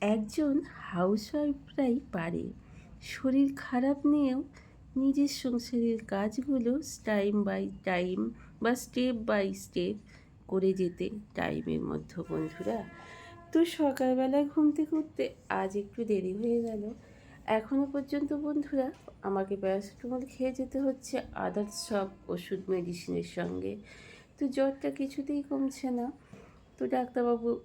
একজন হাউসওয়াইফরাই পারে। শরীর খারাপ নিয়েও নিজের সংসারের কাজগুলো টাইম বাই টাইম বা স্টেপ বাই স্টেপ করে যেতে টাইমের মধ্যে, বন্ধুরা। তো সকালবেলা ঘুম থেকে উঠতে আজ একটু দেরি হয়ে গেল। এখনও পর্যন্ত, বন্ধুরা, আমাকে প্যারাসিটামল খেয়ে যেতে হচ্ছে আদার্স সব ওষুধ মেডিসিনের সঙ্গে। তো জ্বরটা কিছুতেই কমছে না। তো ডাক্তারবাবু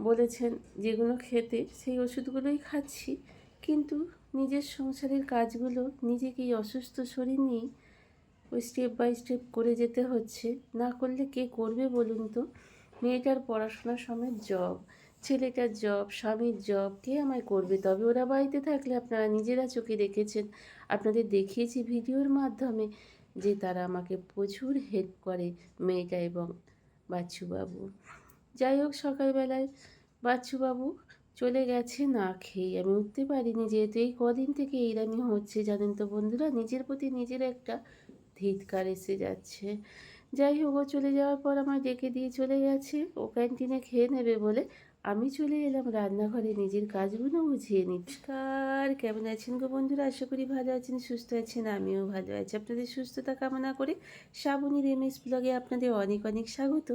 বলেছেন, যেগুলো খেতে সেই ওষুধগুলোই খাচ্ছি। কিন্তু নিজের সংসারের কাজগুলো নিজেকেই অসুস্থ শরীর নিয়েই ওই স্টেপ বাই স্টেপ করে যেতে হচ্ছে। না করলে কে করবে বলুন তো? মেয়েটার পড়াশোনার সময় জব ছেলেটার জব স্বামীর জব কে আমায় করবে? তবে ওরা বাড়িতে থাকলে আপনারা নিজেরা চোখে দেখেছেন। আপনাদের দেখিয়েছি ভিডিওর মাধ্যমে যে তারা আমাকে প্রচুর হেল্প করে মেয়েটা এবং বাচ্চুবাবু। যাই হোক সকালবেলায় বাচ্চুবাবু চলে গেছে না খেয়ে। আমি উঠতে পারিনি যেহেতু এই কদিন থেকে এইরামি হচ্ছে, জানেন তো বন্ধুরা, নিজের প্রতি নিজের একটা ধিৎকার এসে যাচ্ছে। যাই হোক, ও চলে যাওয়ার পর আমার ডেকে দিয়ে চলে গেছে। ও ক্যান্টিনে খেয়ে নেবে বলে আমি চলে এলাম রান্নাঘরে। নিজের কাজগুলো বুঝিয়ে নমস্কার, কেমন আছেন গো বন্ধুরা? আশা করি ভালো আছেন, সুস্থ আছেন, আমিও ভালো আছি। আপনাদের সুস্থতা কামনা করে শ্রাবণীর এমএস ব্লগে আপনাদের অনেক অনেক স্বাগত।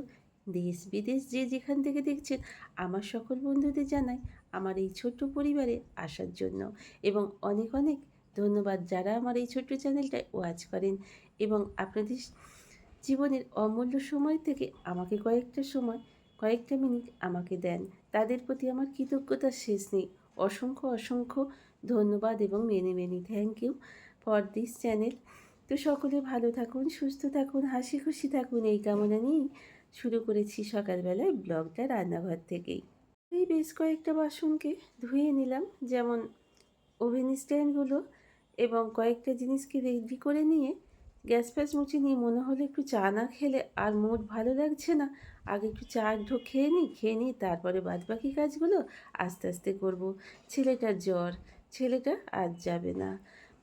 দেশ বিদেশ যে যেখান থেকে দেখছেন, আমার সকল বন্ধুদের জানাই আমার এই ছোট্ট পরিবারে আসার জন্য। এবং অনেক অনেক ধন্যবাদ যারা আমার এই ছোট্ট চ্যানেলটায় ওয়াচ করেন। এবং আপনাদের জীবনের অমূল্য সময় থেকে আমাকে কয়েকটা সময়, কয়েকটা মিনিট আমাকে দেন। তাদের প্রতি আমার কৃতজ্ঞতা শেষ নেই। অসংখ্য অসংখ্য ধন্যবাদ এবং many many thank you for this channel তো সকলে ভালো থাকুন, সুস্থ থাকুন, হাসি খুশি থাকুন, এই কামনা নিয়েই শুরু করেছি সকালবেলায় ব্লগটা রান্নাঘর থেকেই। এই বেশ কয়েকটা বাসনকে ধুয়ে নিলাম, যেমন ওভেন স্ট্যান্ডগুলো এবং কয়েকটা জিনিসকে রেডি করে নিয়ে গ্যাস ফ্যাস মুছে নিয়ে মনে হলো একটু চা না খেলে আর মুড ভালো লাগছে না। আগে একটু চা ঢো খেয়ে নিই খেয়ে নিই তারপরে বাদ বাকি কাজগুলো আস্তে আস্তে করব। ছেলেটার জ্বর, ছেলেটা আজ যাবে না।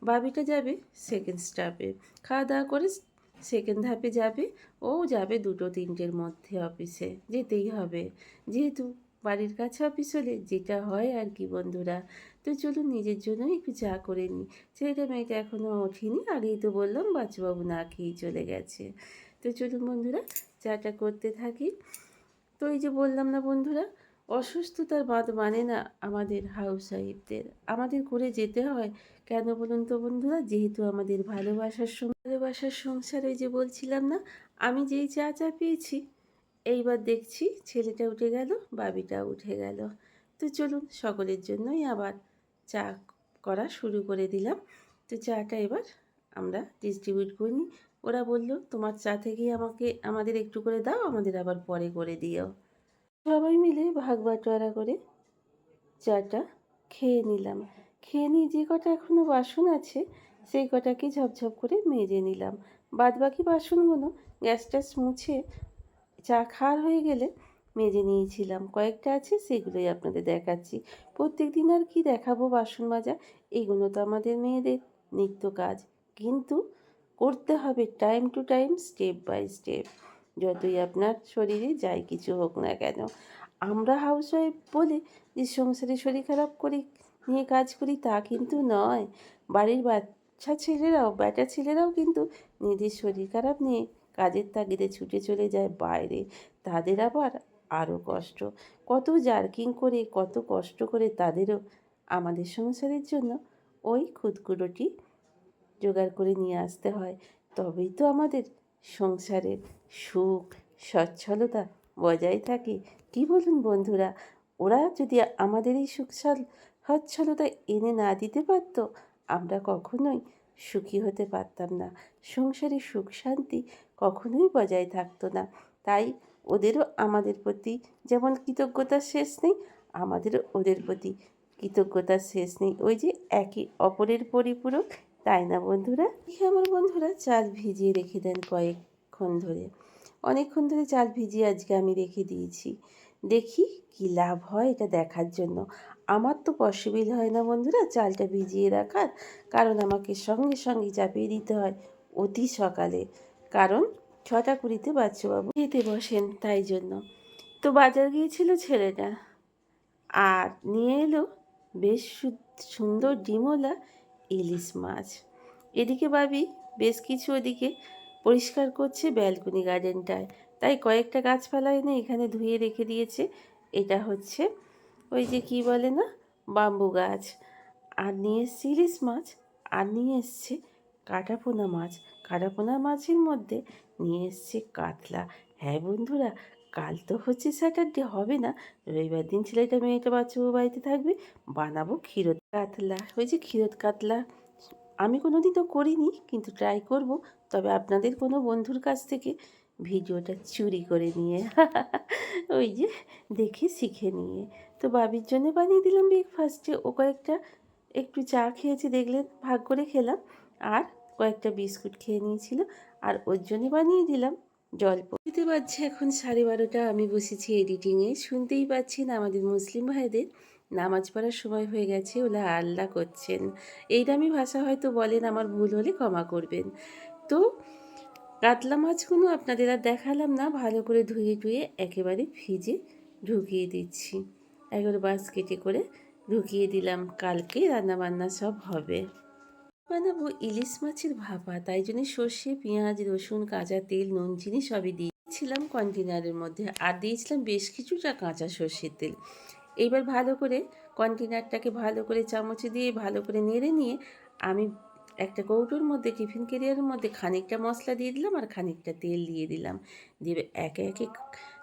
বাবিটা যাবে সেকেন্ড স্টাফে খাওয়া দাওয়া করে সেকেন্ড ধাপে যাবে। ও যাবে দুটো তিনটের মধ্যে অফিসে যেতেই হবে। যেহেতু বাড়ির কাছে অফিস হলে যেটা হয় আর কি বন্ধুরা। তো চলুন নিজের জন্য একটু চা করে নিই। ছেলেটা মেয়েটা এখনও ওঠেনি। আগেই তো বললাম, বাচ্চাবাবু না খেয়েই চলে গেছে। তো চলুন বন্ধুরা চাটা করতে থাকি। তো এই যে বললাম না বন্ধুরা অসুস্থতার বাদ মানে না আমাদের হাউস ওয়াইফদের। আমাদের করে যেতে হয়। কেন বলুন তো বন্ধুরা? যেহেতু আমাদের ভালোবাসার ভালোবাসার সংসারে যে বলছিলাম না, আমি যেই চা চা পেয়েছি, এইবার দেখছি ছেলেটা উঠে গেল, বাবিটা উঠে গেল। তো চলুন সকলের জন্যই আবার চা করা শুরু করে দিলাম। তো চাটা এবার আমরা ডিস্ট্রিবিউট করি। ওরা বলল, তোমার চা থেকেই আমাকে, আমাদের একটু করে দাও, আমাদের আবার পরে করে দিও। সবাই মিলে ভাগ বাটোয়ারা করে চাটা খেয়ে নিলাম। খেয়ে নিয়ে যে কটা এখনও বাসন আছে, সেই কটাকে ঝপঝপ করে মেজে নিলাম। বাদ বাকি বাসনগুলো গ্যাস ট্যাস মুছে চা খাওয়ার হয়ে গেলে মেজে নিয়েছিলাম। কয়েকটা আছে, সেগুলোই আপনাদের দেখাচ্ছি। প্রত্যেক দিন আর কি দেখাবো বাসন মাজা? এগুলো তো আমাদের মেয়েদের নিত্য কাজ। কিন্তু করতে হবে time to time step by step যতই আপনার শরীরে যাই কিছু হোক না কেন, আমরা হাউসওয়াইফ বলে যে সংসারে শরীর খারাপ করি নিয়ে কাজ করি তা কিন্তু নয়। বাড়ির বাচ্চা ছেলেরাও, বেটা ছেলেরাও কিন্তু নিজের শরীর খারাপ নিয়ে কাজের তাগিদে ছুটে চলে যায় বাইরে। তাদের আবার আরও কষ্ট। কত জার্কিং করে, কত কষ্ট করে তাদেরও আমাদের সংসারের জন্য ওই খুদকুড়োটি জোগাড় করে নিয়ে আসতে হয়। তবেই তো আমাদের সংসারের সুখ, সচ্ছলতা বজায় থাকে। কি বলুন বন্ধুরা, ওরা যদি আমাদের এই সুখ সচ্ছলতা এনে না দিতে পারত, আমরা কখনোই সুখী হতে পারতাম না। সংসারে সুখ শান্তি কখনোই বজায় থাকতো না। তাই ওদেরও আমাদের প্রতি যেমন কৃতজ্ঞতার শেষ নেই, আমাদেরও ওদের প্রতি কৃতজ্ঞতার শেষ নেই। ওই যে একই অপরের পরিপূরক তাই না, বন্ধুরা? আমার বন্ধুরা, চাল ভিজিয়ে রেখে দেন কয়েকক্ষণ ধরে। অনেকক্ষণ ধরে চাল ভিজিয়ে আজকে আমি রেখে দিয়েছি। দেখি কি লাভ হয় এটা দেখার জন্য। আমার তো পসিবল হয় না বন্ধুরা চালটা ভিজিয়ে রাখার, কারণ আমাকে সঙ্গে সঙ্গে চাপিয়ে দিতে হয় অতি সকালে। কারণ ছটা কুড়িতে বাচ্চাবাবু খেতে বসেন তাই জন্য। তো বাজার গিয়েছিল ছেলেটা। আর নিয়ে এলো বেশ সুন্দর ডিমওয়ালা ইলিশ মাছ। এদিকে ভাবি, বেশ কিছু ওদিকে পরিষ্কার করছে ব্যালকনি গার্ডেনটায়। তাই কয়েকটা গাছপালা এনে এখানে ধুয়ে রেখে দিয়েছে। এটা হচ্ছে ওই যে কি বলে না, বাম্বু গাছ। আর নিয়ে এসছে ইলিশ মাছ, আর নিয়ে এসছে কাটাপোনা মাছ। কাটাপোনা মাছের মধ্যে নিয়ে এসছে কাতলা। হ্যাঁ বন্ধুরা কাল তো হচ্ছে স্যাটারডে হবে না। রবিবার দিন ছেলেটা মেয়েটা বাচ্চাও বাড়িতে থাকবে, বানাবো ক্ষীরত কাতলা। ওই যে ক্ষীরত কাতলা, আমি কোনো দিন তো করিনি, কিন্তু ট্রাই করব। তবে আপনাদের কোনো বন্ধুর কাছ থেকে ভিডিওটা চুরি করে নিয়ে, ওই যে দেখে শিখে নিয়ে। তো বাবির জন্য বানিয়ে দিলাম ব্রেকফাস্টে ও কয়েকটা একটু চা খেয়েছে, দেখলেন, ভাগ করে খেলাম। আর কয়েকটা বিস্কুট খেয়ে নিয়েছিল। আর ওর জন্য বানিয়ে দিলাম জলপ দিতে পারছি এখন সাড়ে বারোটা, আমি বসেছি এডিটিংয়ে শুনতেই পাচ্ছেন আমাদের মুসলিম ভাইদের নামাজ পড়ার সময় হয়ে গেছে, ওরা আল্লাহ করছেন। এই দামি ভাষা হয়তো বলেন, আমার ভুল হলে ক্ষমা করবেন। তো কাতলা মাছগুলো আপনাদের আর দেখালাম না, ভালো করে ধুয়ে ধুয়ে একেবারে ফ্রিজে ঢুকিয়ে দিচ্ছি। এগারো বাস্কেটে করে ঢুকিয়ে দিলাম, কালকে রান্নাবান্না সব হবে। বানাবো ইলিশ মাছের ভাপা, তাই জন্য সর্ষে, পেঁয়াজ, রসুন, কাঁচা তেল, নুন, চিনি সবই দিয়েছিলাম কন্টেনারের মধ্যে। আর দিয়েছিলাম বেশ কিছুটা কাঁচা সর্ষের তেল। এইবার ভালো করে কন্টেনারটাকে ভালো করে চামচে দিয়ে, ভালো করে নেড়ে নিয়ে আমি একটা কৌটোর মধ্যে, টিফিন কেরিয়ারের মধ্যে খানিকটা মশলা দিয়ে দিলাম আর খানিকটা তেল দিয়ে দিলাম। দিয়ে একে একে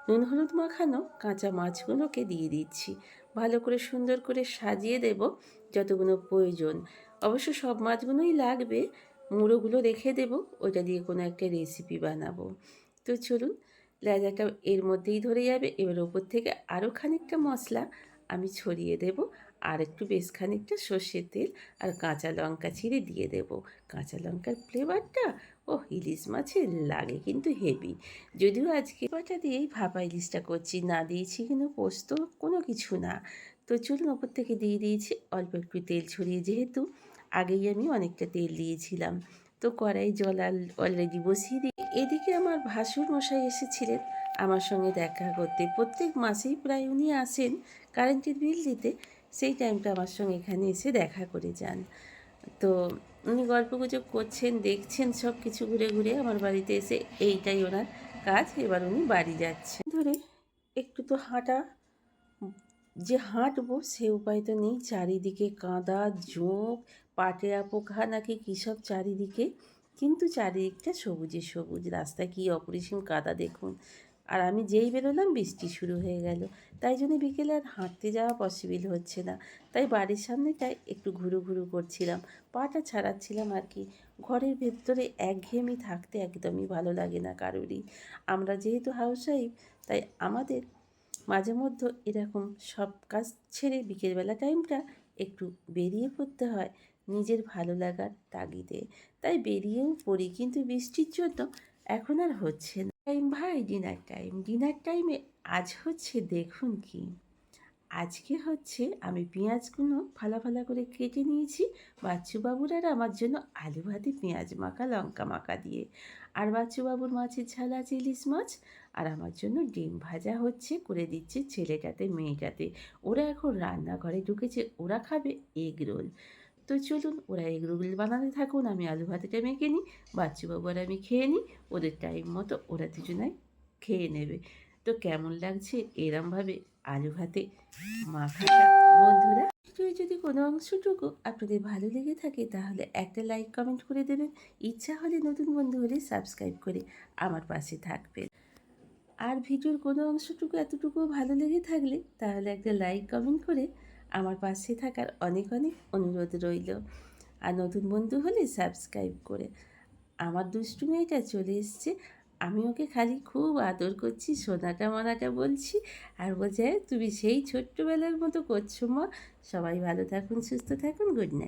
নুন, হলুদ মাখানো কাঁচা মাছগুলোকে দিয়ে দিচ্ছি। ভালো করে সুন্দর করে সাজিয়ে দেব যতগুলো প্রয়োজন। অবশ্য সব মাছগুলোই লাগবে। মুড়োগুলো রেখে দেব, ওইটা দিয়ে কোনো একটা রেসিপি বানাবো। তো চলুন লেজাটা এর মধ্যেই ধরে যাবে। এবার ওপর থেকে আরও খানিকটা মশলা আমি ছড়িয়ে দেব, আর একটু বেশ খানিকটা সর্ষের তেল আর কাঁচা লঙ্কা ছিঁড়ে দিয়ে দেব। কাঁচা লঙ্কার ফ্লেভারটা ও ইলিশ মাছের লাগে কিন্তু হেভি যদিও আজকে বাটা দিয়েই ভাপা ইলিশটা করছি, না দিয়েছি কিন্তু পোস্ত কোনো কিছু না। তো চলুন, ওপর থেকে দিয়ে দিয়েছি, অল্প একটু তেল ছড়িয়ে যেহেতু আগেই আমি অনেকটা তেল দিয়েছিলাম। তো কড়াই জল অলরেডি বসিয়ে দিয়ে এদিকে আমার ভাসুর মশাই এসেছিলেন আমার সঙ্গে দেখা করতে। প্রত্যেক মাসেই প্রায় উনি আসেন কারেন্টের বিল দিতে। সেই টাইমটা আমার সঙ্গে এখানে এসে দেখা করে যান। তো উনি গল্প গুজব করছেন, দেখছেন সব কিছু ঘুরে ঘুরে আমার বাড়িতে এসে এইটাই ওনার কাজ। এবার উনি বাড়ি যাচ্ছেন। ধরে একটু তো হাঁটা যে হাঁটবো সে উপায় তো নেই। চারিদিকে কাদা ঝোঁক পাটেয়া পোকা নাকি কী সব চারিদিকে? কিন্তু চারিদিকটা সবুজে সবুজ। রাস্তায় কী অপরিসীম কাদা দেখুন। আর আমি যেই বেরোলাম, বৃষ্টি শুরু হয়ে গেল। তাই জন্য বিকেলে আর হাঁটতে যাওয়া পসিবল হচ্ছে না। তাই বাড়ির সামনেটায় একটু ঘুরু ঘুরু করছিলাম। পাটা ছাড়াচ্ছিলাম আর কি। ঘরের ভেতরে একঘেয়েমি থাকতে একদমই ভালো লাগে না কারোরই। আমরা যেহেতু হাউস ওয়াইফ তাই আমাদের মাঝে মধ্যে এরকম সব কাজ ছেড়ে বিকেলবেলা টাইমটা একটু বেরিয়ে পড়তে হয় নিজের ভালো লাগার তাগিদে। তাই বেরিয়েও পড়ি, কিন্তু বৃষ্টির জন্য এখন আর হচ্ছে না। টাইম ভাই, ডিনার টাইম। ডিনার টাইমে আজ হচ্ছে দেখুন কি। আজকে হচ্ছে আমি পেঁয়াজগুলো ফালা ফালা করে কেটে নিয়েছি। বাচ্চুবাবুর আর আমার জন্য আলু ভাতে পেঁয়াজ মাখা, লঙ্কা মাখা দিয়ে। আর বাচ্চুবাবুর মাছের ঝাল আছে ইলিশ মাছ। আর আমার জন্য ডিম ভাজা হচ্ছে করে দিচ্ছে ছেলেটাতে, মেয়েটাতে। ওরা এখন রান্নাঘরে ঢুকেছে, ওরা খাবে এগ রোল। তো চলুন, ওরা এগ রোল বানাতে থাকুন, আমি আলু ভাতেটা মেখে নিই, বাচ্চুবাবু আর আমি খেয়ে নিই, ওদের টাইম মতো ওরা দুজনাই খেয়ে নেবে। তো কেমন লাগছে এরমভাবে আলু ভাতে মাখাটা? বন্ধুরা ভিডিও যদি কোনো অংশটুকু আপনাদের ভালো লেগে থাকে, তাহলে একটা লাইক কমেন্ট করে দেবেন। ইচ্ছা হলে নতুন বন্ধু হলে সাবস্ক্রাইব করে আমার পাশে থাকবেন। আর ভিডিওর কোনো অংশটুকু এতটুকু ভালো লেগে থাকলে, তাহলে একটা লাইক কমেন্ট করে আমার পাশে থাকার অনেক অনেক অনুরোধ রইল। আর নতুন বন্ধু হলে সাবস্ক্রাইব করে আমার দুষ্টু মেয়েটা চলে এসছে আমি ওকে খালি খুব আদর করছি সোনাটা মনাটা বলছি আর বলছে "হ্যাঁ, তুমি সেই ছোট্টবেলার মতো করছ মা। সবাই ভালো থাকুন সুস্থ থাকুন গুড নাইট